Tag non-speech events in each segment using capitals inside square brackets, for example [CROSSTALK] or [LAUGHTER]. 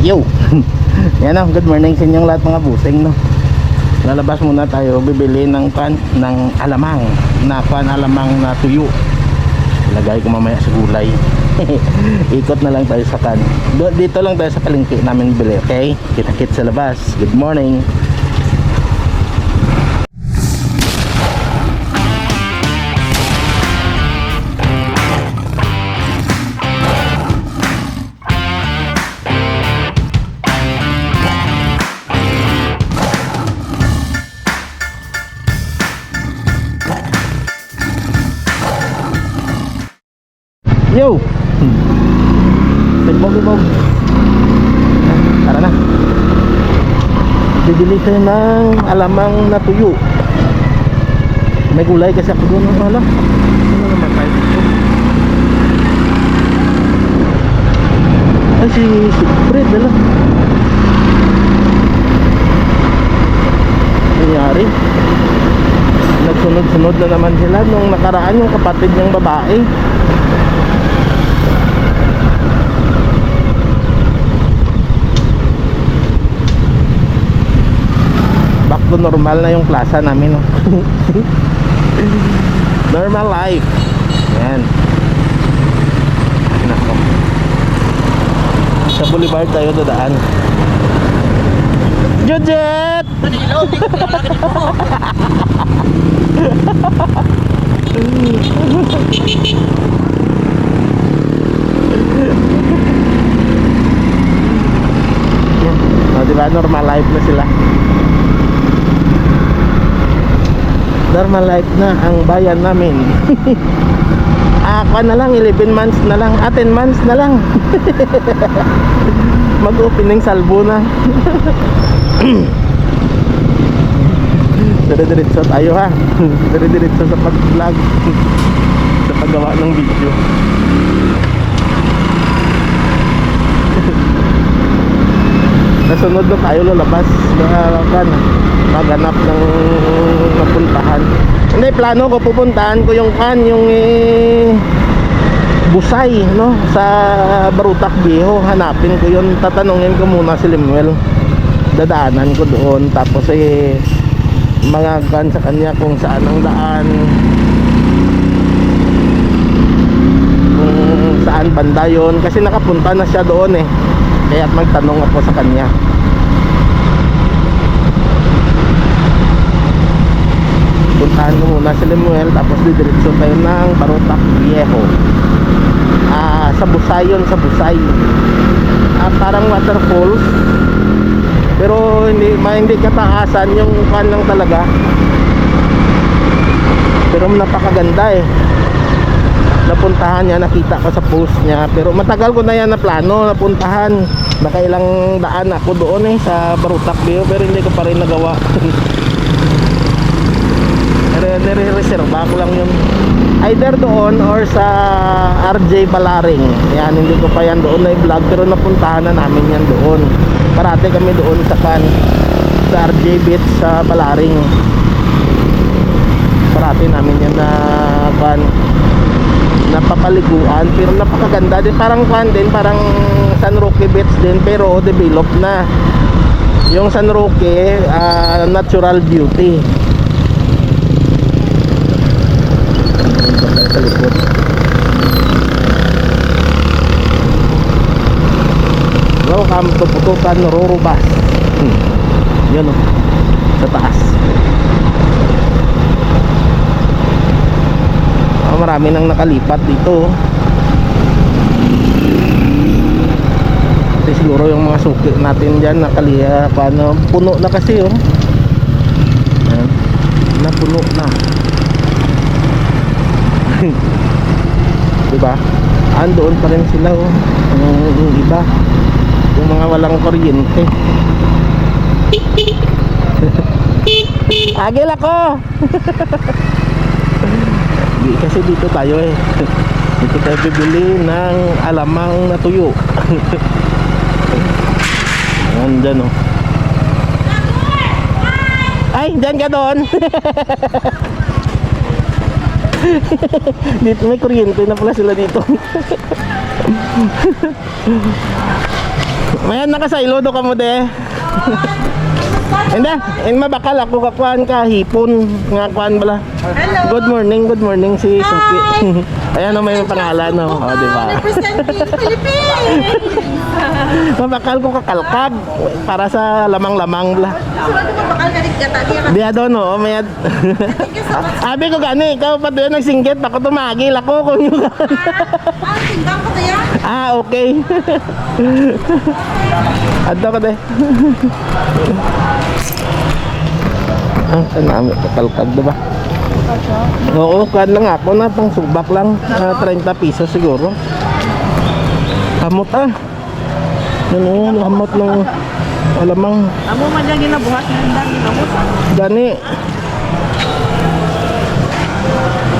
Yo! [LAUGHS] Yan o, good morning sa inyong lahat mga busing no. Lalabas muna tayo bibili ng pan ng alamang na pan alamang na tuyo. Lagay ko mamaya sa gulay. [LAUGHS] Ikot na lang tayo sa kan. Dito lang tayo sa palengke namin bili, okay? Kita-kit sa labas. Good morning. Yo! Tigbog, tigbog. Tara na. Bibili tayo ng alamang na tuyo. May gulay kasi ako doon. Ano? Ano naman tayo dito? Ay, si, si Fred, ala. Nangyari. Nagsunod-sunod na naman sila nung nakaraan yung kapatid niyang babae. To normal na yung plaza namin no? [LAUGHS] normal life yan Nako. sa boulevard tayo dadaan Jujet! Yan. [LAUGHS] O, diba normal life na sila normal life na ang bayan namin. [LAUGHS] Ako na lang 11 months na lang ah 10 months na lang. [LAUGHS] Mag opening salbo na [LAUGHS] dire-diretso tayo ha? Dire-diretso sa pag vlog sa paggawa ng video nasunod na tayo lalabas na kan maghanap ng napuntahan. Hindi plano ko pupuntahan ko yung kan yung eh, busay no? Sa Barutak Viejo. Hanapin ko yun. Tatanungin ko muna si Limuel dadaanan ko doon. Tapos eh mga kan sa kanya kung saan ang daan. Kung saan banda yun. Kasi nakapunta na siya doon eh kaya magtanong ako sa kanya. Puntahan ko muna si Lemuel tapos didiretso tayo ng Barotac Viejo. Ah sa Busay yun sa Busay. Ah, parang waterfalls. Pero hindi ma hindi kataasan yung kan lang talaga. Pero napakaganda eh. Napuntahan niya nakita ko sa post niya. Pero matagal ko na yan na plano napuntahan nakailang daan ako doon eh sa Barutak Viejo pero hindi ko pa rin nagawa. [LAUGHS] Nire-reserva ko lang yun. Either doon or sa RJ Balaring. Yan hindi ko pa yan doon na i-vlog pero napuntahan na namin yan doon. Parati kami doon sa kan sa RJ Beach sa Balaring. Parati namin yan na kan napapaliguan pero napakaganda. Din parang kan din parang San Roque Beach din pero developed na. Yung San Roque ah, natural beauty. Welcome to Putukan Rurubas hmm. yun o sa taas marami nang nakalipat dito. Ito siguro yung mga suki natin dyan nakaliya paano puno na kasi oh. Ayan. napuno na. [LAUGHS] Diba? Andoon pa rin sila oh. Yung, yung iba. Yung mga walang kuryente. [LAUGHS] Agil ako [LAUGHS] Di, kasi dito tayo eh. [LAUGHS] Dito tayo bibili ng alamang na tuyo [LAUGHS] ayan dyan oh. Ay dyan ka doon. [LAUGHS] Dito may kuryente na pala sila dito. Mayan nakasaylo do ka mo de. Hindi, in mabakal ako kakuan ka hipon nga kuan bala. Hello. Good morning, good morning si Suki. [LAUGHS] Ayan o may pangalan no, o di ba? [LAUGHS] Mabakal ko kakalkag para sa lamang-lamang bala. Sunod ko bakal ka rin gata. Di ka Di ado no, may. [LAUGHS] Abi ko gani, ikaw pa doon nagsinggit, ako tumagil ako kung yung Ah, tinggang ko kaya. Ah, okay. Adto ka de. Ang kanami kakalkag diba? Oo, kan lang ako na pang subak lang. Ah, 30 piso siguro. Kamot ah. Ano, kamot ng alamang Amo man dyan ginabuhat na ang dami na mo. Gani.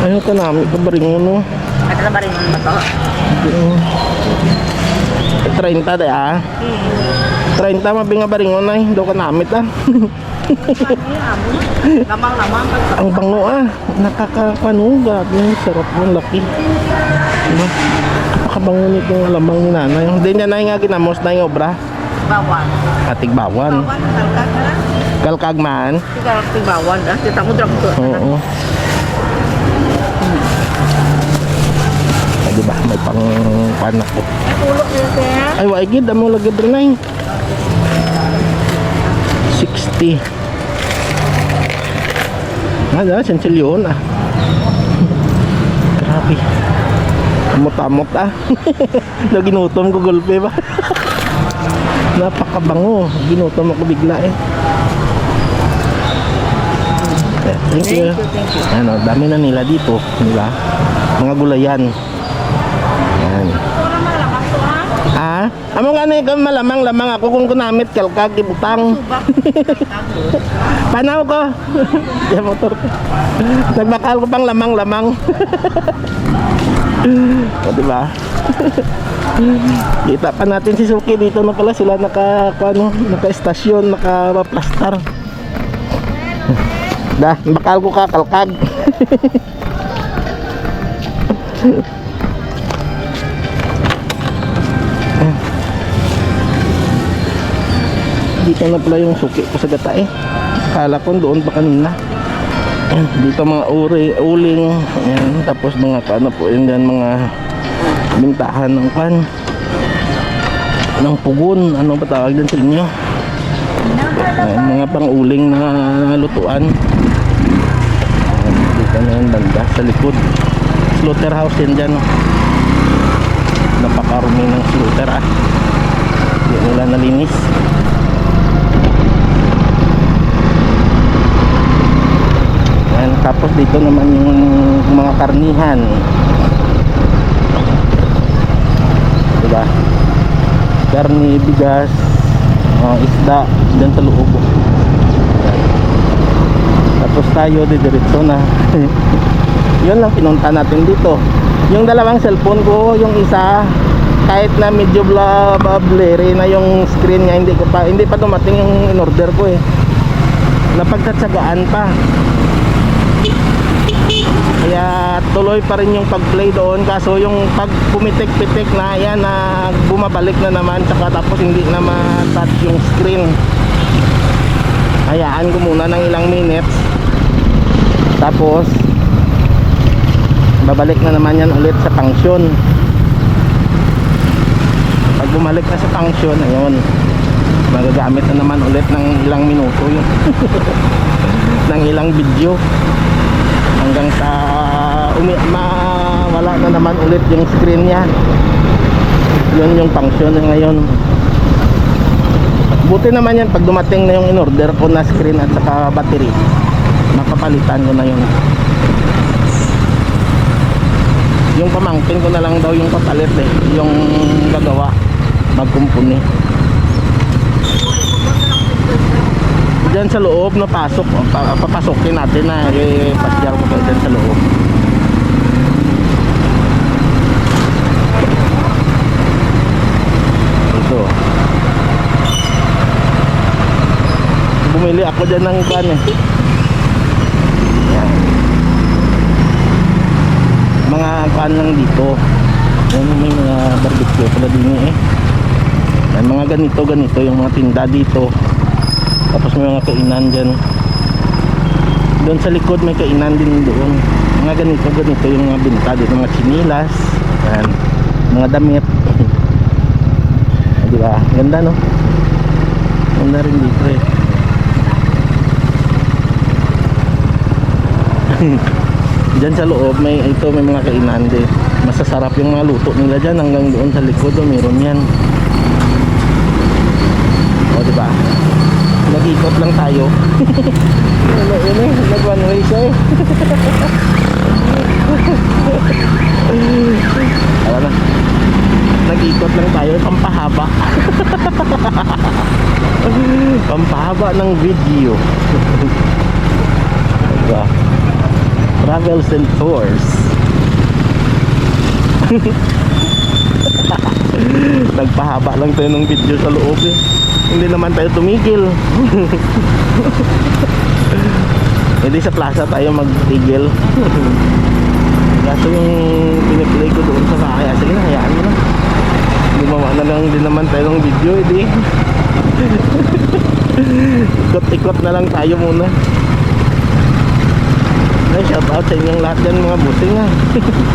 Ayun ka namin, kabaringo no. Ada na ba rin mo to? 30 da ah. 30 mabinga baringo na, do ka namit ah. Lamang-lamang. Ang bango ah, nakakapanuga. Yung sarap ng laki. Diba? Napakabango nitong alamang ni nanay. Hindi niya na nga ginamos na yung obra. Bawan. Atig bawan. Bawan, kalkag. Kalkag man. Tiga tibawan. Ah, kita mo dram to. Oo. Ay, diba? May pang panak ko. Ay, wai gid amo lagi dre nay. 60. Nada, sensilyon ah. Grabe. Amot-amot ah. [LAUGHS] Na ginutom ko gulpe ba? [LAUGHS] Napakabango. Ginutom ako bigla eh. Eh, Thank you. thank you. Ano, dami na nila dito, di ba? Mga gulayan. Yan. Pura malakas to ha. Ah, amo nga ni malamang lamang ako kung kunamit kalkag ibutang. [LAUGHS] Panaw ko. Yung motor. Nagbakal ko pang lamang-lamang. [LAUGHS] o, di ba? [LAUGHS] Kita pa natin si Suki dito na pala sila naka ano, naka-estasyon, naka-plastar. Dah, bakal ko kakalkag. Dito na pala yung suki ko sa gata eh. Kala ko doon pa kanina. Dito mga uri, uling Ayan, tapos mga ano po yun dyan mga bintahan ng pan ng pugon ano ba tawag din sa inyo? Ayan, mga pang uling na lutuan. Ayan, dito na yung banda sa likod. Slaughterhouse yan dyan. Oh. napakarumi ng slaughter ah. Hindi nila nalinis Ayan, tapos dito naman yung mga karnihan. Diba? Karni, bigas, mga isda, dyan sa loob. Tapos tayo, didiretso na. [LAUGHS] Yun lang pinunta natin dito. Yung dalawang cellphone ko, yung isa, kahit na medyo bla blurry na yung screen niya, hindi ko pa hindi pa dumating yung in-order ko eh. Napagtatsagaan pa. Kaya tuloy pa rin yung pag-play doon kaso yung pag pumitik-pitik na yan na bumabalik na naman saka tapos hindi na ma-touch yung screen. Hayaan ko muna ng ilang minutes. Tapos babalik na naman yan ulit sa function. Pag bumalik na sa function, ayun. Magagamit na naman ulit ng ilang minuto yun. [LAUGHS] ng ilang video umi mawala na naman ulit yung screen niya. Yun yung function niya ngayon. Buti naman yan pag dumating na yung in-order ko na screen at saka battery mapapalitan ko na yun. Yung pamangkin ko na lang daw yung papalit eh yung gagawa magkumpuni. Diyan sa loob na pasok, oh, pa- papasokin natin na eh, pasyal ko dyan sa loob. Ito. Bumili ako dyan ng kan eh. Mga kan lang dito. Yan may mga barbecue pala din eh. Yan, mga ganito ganito yung mga tinda dito. Tapos may mga kainan dyan. Doon sa likod may kainan din doon. Mga ganito ganito yung mga binta dito, mga chinilas. Yan. Mga damit. [LAUGHS] Di ba? Ganda no? Ganda rin dito eh. Diyan sa loob may ito may mga kainan din. Masasarap yung mga luto nila diyan hanggang doon sa likod oh, meron yan. O di ba? Nag-ikot lang tayo. ano yun eh, nag one way siya eh. Tara na. Nag-ikot lang tayo, pampahaba. [LAUGHS] pampahaba ng video. [LAUGHS] diba? Travels and Tours. [LAUGHS] Nagpahaba lang tayo ng video sa loob eh. Hindi naman tayo tumigil. [LAUGHS] Hindi sa plaza tayo magtigil. [LAUGHS] Kaso yung piniplay ko doon sa bahay, ah, sige na, hayaan mo na. Gumawa na lang din naman tayo ng video, hindi. Ikot-ikot na lang tayo muna. Shout out sa inyong lahat dyan mga busing ha. [LAUGHS]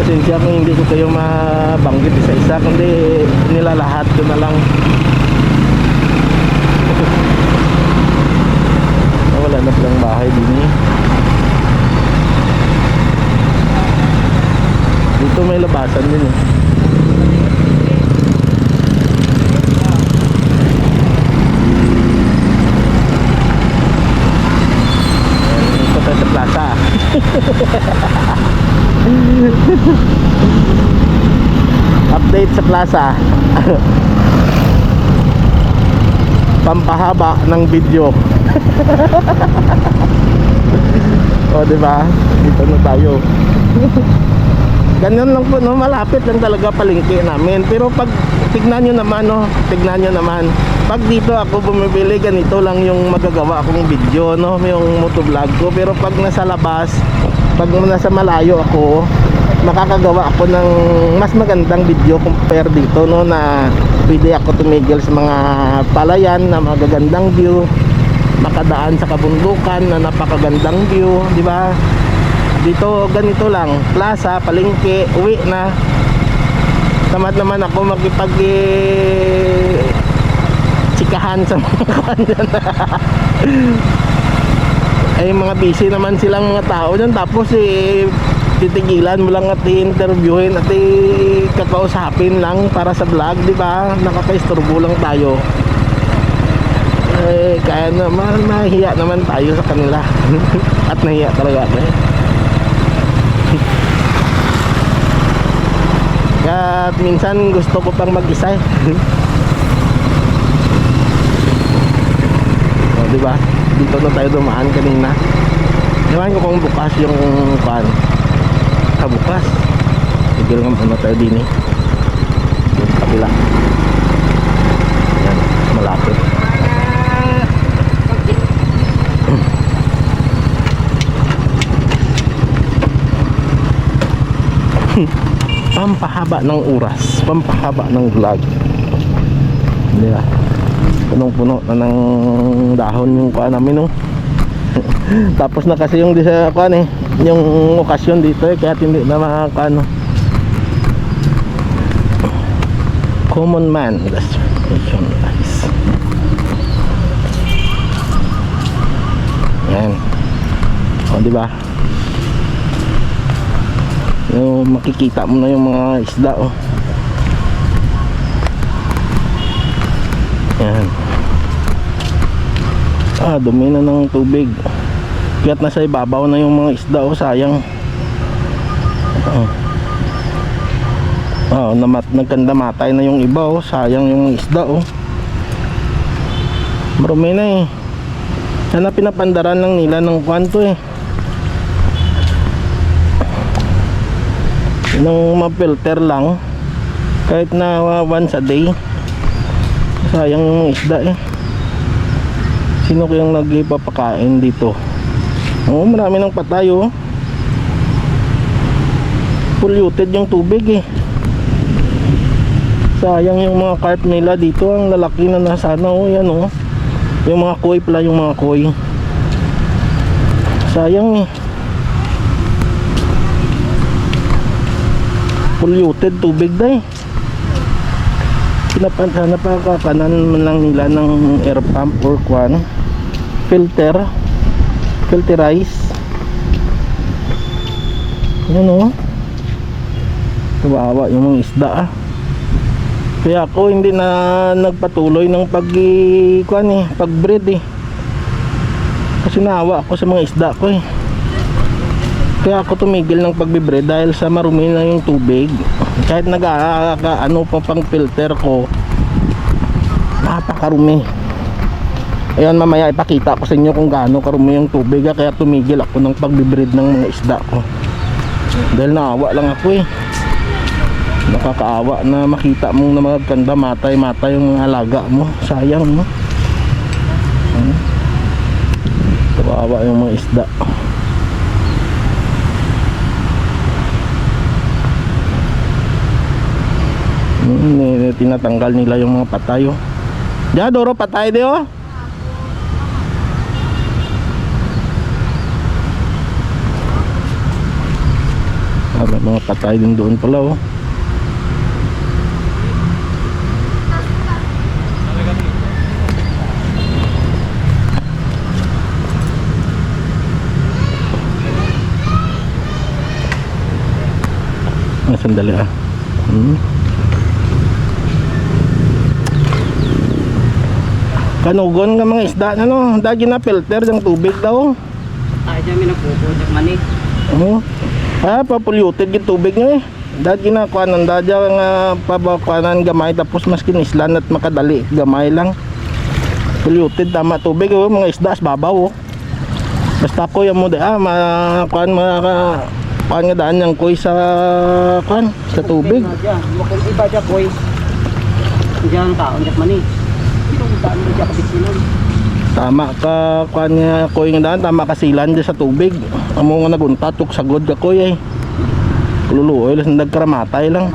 Pasensya kung hindi ko kayo mabanggit isa-isa, kundi nilalahat ko na lang. [LAUGHS] Wala na silang bahay din eh. Dito may labasan din eh. Dito tayo sa plaza. [LAUGHS] Update sa plaza. [LAUGHS] Pampahaba ng video. [LAUGHS] o, di ba? Dito na tayo. Ganun lang po, no? malapit lang talaga palengke namin. Pero pag tignan nyo naman, no? tignan nyo naman. Pag dito ako bumibili, ganito lang yung magagawa akong video, no? yung motovlog ko. Pero pag nasa labas, pag nasa malayo ako, makakagawa ako ng mas magandang video compare dito, no? na pwede ako tumigil sa mga palayan na magagandang view makadaan sa kabundukan na napakagandang view, di ba? dito ganito lang plaza, palengke, uwi na tamad naman ako makipag eh, tsikahan sa [LAUGHS] mga ay mga busy naman silang mga tao dyan tapos eh titigilan mo lang at i-interviewin at i- kakausapin lang para sa vlog di ba nakaka-istorbo lang tayo eh kaya naman mahiya naman tayo sa kanila [LAUGHS] at nahiya talaga ako eh [LAUGHS] At minsan gusto ko pang mag-isa eh. [LAUGHS] o, di ba? Dito na tayo dumaan kanina. Ewan ko kung bukas yung pan. Ah, bukas. Tigil nga muna tayo din eh. Yung kabila. Yan, malapit. [LAUGHS] pampahaba ng oras, pampahaba ng vlog. Di ba? Punong-puno na ng dahon yung kuha namin no. [LAUGHS] Tapos na kasi yung di sa kuha eh, yung okasyon dito eh, kaya hindi na makakano. Common man, yun guys. Yan. O, di ba? yung makikita mo na yung mga isda oh yan ah dumi na ng tubig kaya't nasa ibabaw na yung mga isda oh sayang. Oh. Oh namat nagkandamatay na yung iba oh sayang yung isda oh. Marumi na eh. Sana pinapandaran lang nila ng kwanto eh. Nung ma-filter lang kahit na uh, once a day sayang yung isda eh. Sino kayang nagpapakain dito oo marami ng patay oh polluted yung tubig eh Sayang yung mga carp nila dito. Ang lalaki na nasa ano. Oh, yan oh. Yung mga koi pala yung mga koi. Sayang eh. Polluted tubig na eh. Pinapansa na pakakanan man lang nila ng air pump or kwan. Filter. Filterize. Yan oh. Kawawa yung mga isda ah. Kaya ako hindi na nagpatuloy ng pag kuan eh, pag-breed eh. Kasi naawa ako sa mga isda ko eh. Kaya ako tumigil ng pagbe-breed dahil sa marumi na yung tubig. Kahit nag ano pa pang filter ko, napakarumi. Ayan mamaya ipakita ko sa inyo kung gaano karumi yung tubig ah. kaya tumigil ako ng pagbe-breed ng mga isda ko. Dahil naawa lang ako eh nakakaawa na makita mong na magkanda matay matay yung mga alaga mo sayang no kawawa yung mga isda Hmm, ni- tinatanggal nila yung mga patay oh. Diyan, Doro, patay di oh. Ah, may mga patay din doon pala oh. Ah, sandali ah. Hmm. Kanugon nga mga isda na no, dagi na filter ng tubig daw. Ay, dyan may nagpupulot mani. Oo. Ah, pa-polluted yung tubig nga eh. Dagi na kuanan dadya nga pabakuanan gamay tapos maskin islan at makadali gamay lang. Polluted tama tubig oh, mga isda babaw oh. Basta ko yung mo ah, ma kuan mga ka kuan nga daan yang koy sa kuan sa tubig. Mukul iba dyan, boy. Diyan taon dyan mani. Sino ang taon dyan kapisinan? Tama ka kuan nga koy nga daan tama ka silan dyan sa tubig. Amo nga nagunta tuk sagod ka koy ay. Luluoy lang nagkaramatay lang.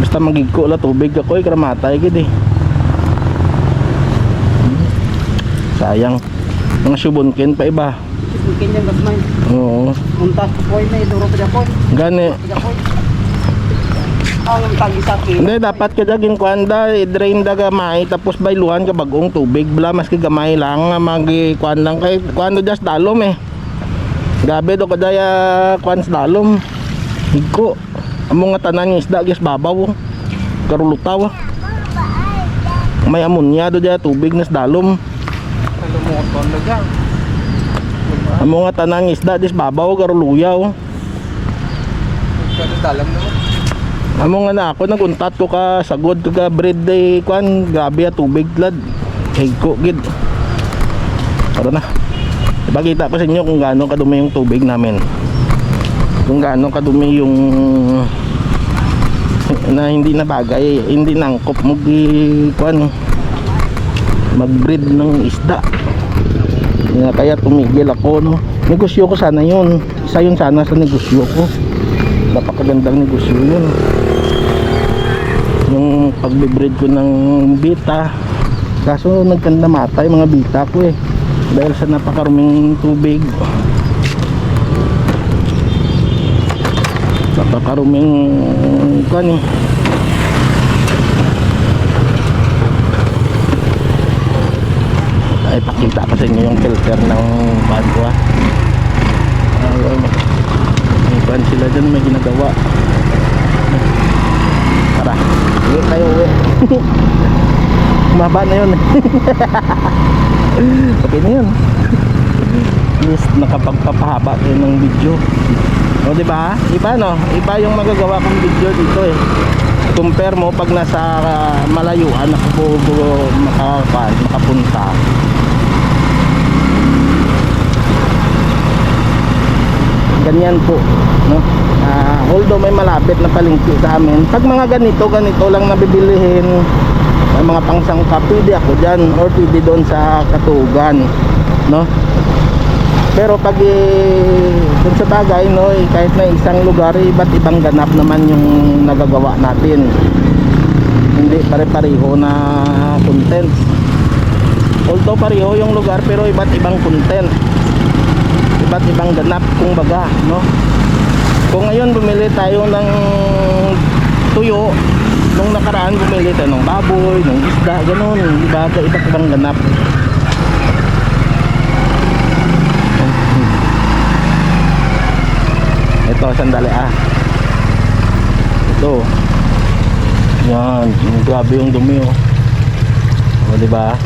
Basta magigko la tubig ka koy karamatay gid eh. Sayang. Mga subunkin pa iba. Mungkin yan gasmay. Oo. Muntas ko boy, may duro pa boy. Gani. Boy. Ang tag-isaki. Hindi dapat ka daging kuanda i-drain da gamay tapos bayluhan ka bagong tubig bla maski gamay lang nga magi kuan lang kay kuando just dalom eh. Gabi do kadaya kuan sa dalom. Higko. Amo nga tanan nga isda gis babaw. Karulutaw. May amonya do dya tubig na sa dalom. Kalumuton na dyan. Amo nga tanan nga isda dis babaw karuluyaw. Pero dalam naman. Amo nga na ako naguntat ko ka sagod ko ka bread day kwan grabe ah, tubig lad. Higko gid. Tara na. Ipakita ko sa inyo kung gaano kadumi yung tubig namin. Kung gaano kadumi yung na hindi na bagay, hindi nangkop mo gi kwan mag-breed ng isda. Kaya, kaya tumigil ako no. Negosyo ko sana yun. Isa yun sana sa negosyo ko. Napakagandang negosyo yun. Yung pagbe-breed ko ng bita. Kaso nagkanda matay mga bita ko eh. Dahil sa napakaruming tubig. Napakaruming kan eh. Ay, pakita ko sa inyo yung filter ng bad ko ah. Ayun. May ban sila dyan, may ginagawa. Tara, uwi tayo uwi. [LAUGHS] Maba na yun. [LAUGHS] okay na yun. Least nakapagpapahaba tayo ng video. O di ba? Iba no? Iba yung magagawa kong video dito eh. Compare mo pag nasa ah, malayuan ako po makaka, makapunta. Ganyan po, no? Ah, although may malapit na palengke sa amin, pag mga ganito, ganito lang nabibilihin, may mga pangsangka, pwede ako dyan or pwede doon sa katugan, no? Pero pag eh, kung sa bagay, no, eh, kahit na isang lugar, eh, iba't ibang ganap naman yung nagagawa natin. pare-pareho na content. Although pareho yung lugar pero iba't ibang content. Iba't ibang ganap kung baga, no? Kung ngayon bumili tayo ng tuyo, nung nakaraan bumili tayo ng baboy, ng isda, ganun, di ba? Iba't ibang ganap. [LAUGHS] Ito, sandali ah. Ito. Yan, grabe yung dumi oh. O, di ba?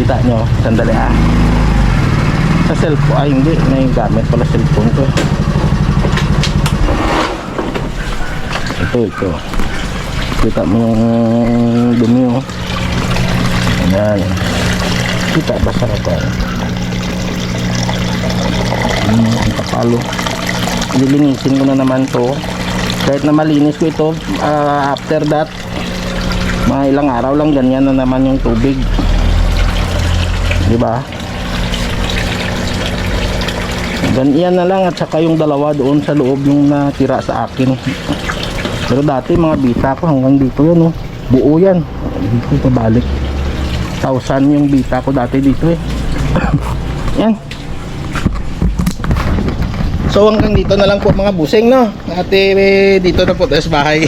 Kita nyo, sandali ah. Sa cellphone, ay hindi, may gamit pala cellphone ko. Ito, ito. Kita mo yung dumi oh. Ayan. Kita ba sa ito? Hmm, ang kapalo. Lilinisin ko na naman to. Kahit na malinis ko ito, ah, after that, mga ilang araw lang ganyan na naman yung tubig. Di ba? Ganyan na lang at saka yung dalawa doon sa loob yung natira sa akin. Pero dati mga bita ko hanggang dito yun oh. Buo yan. Dito pabalik. Thousand yung bita ko dati dito eh. [COUGHS] yan. So hanggang dito na lang po mga busing no. At eh, dito na po tayo sa bahay.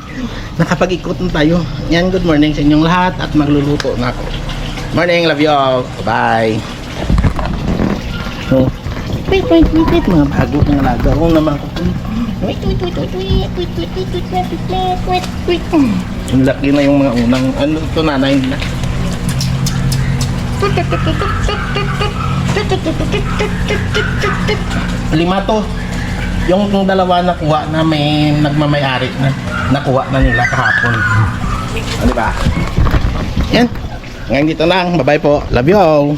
[LAUGHS] Nakapag-ikot na tayo. Yan, good morning sa inyong lahat at magluluto na ako. Morning, love you all. Bye. So, wait, wait, wait, wait, mga bago kong alaga. Kung naman ko. Ang laki na yung mga unang, ano ito nanay na? Lima to. Yung, yung dalawa nakuha na may nagmamayari na nakuha na nila kahapon. O, di ba? Yan. Ngayon dito lang. Bye-bye po. Love you all.